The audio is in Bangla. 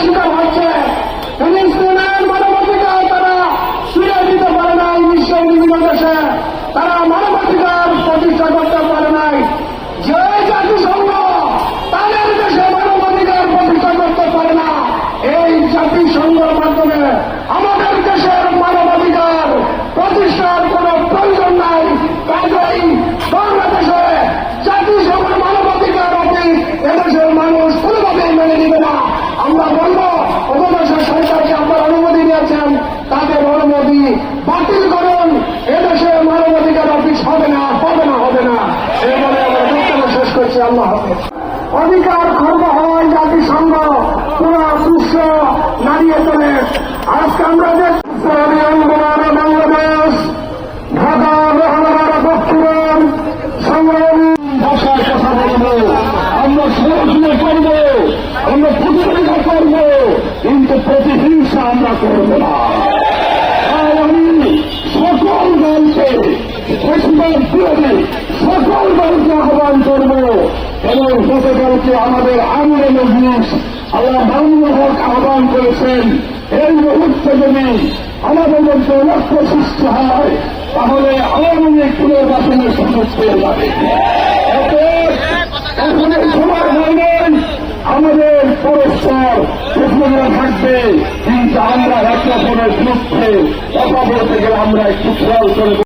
你干嘛 করছি আল্লাহ অধিকার খর্ব হয় জাতিসংঘ পুরা বিশ্ব নাড়িয়ে তোলে আজকে আমরা বাংলাদেশ ঢাকা মহানগর দক্ষিণ সংগ্রামী ভাষার কথা বলব আমরা সরাসরি করব আমরা প্রতিযোগিতা করব কিন্তু প্রতিহিংসা আমরা করব না আমি সকল দলকে বেশিরভাগ বিরোধী সকল দলকে আহ্বান করব এবং গতকালকে আমাদের আমিরে মজলিস আল্লাহ মামুনুল হক আহ্বান করেছেন, এই মুহূর্তে যদি আমাদের মধ্যে লক্ষ্য সৃষ্টি হয়, তাহলে আওয়ামী লীগ পুনর্বাসনের সুযোগ পেয়ে যাবে। এখন সময় হয় আমাদের পরস্পর প্রশ্নগুলো থাকবে, কিন্তু আমরা রকমের বিরুদ্ধে কথা বলতে গেলে আমরা একটু খেয়াল করে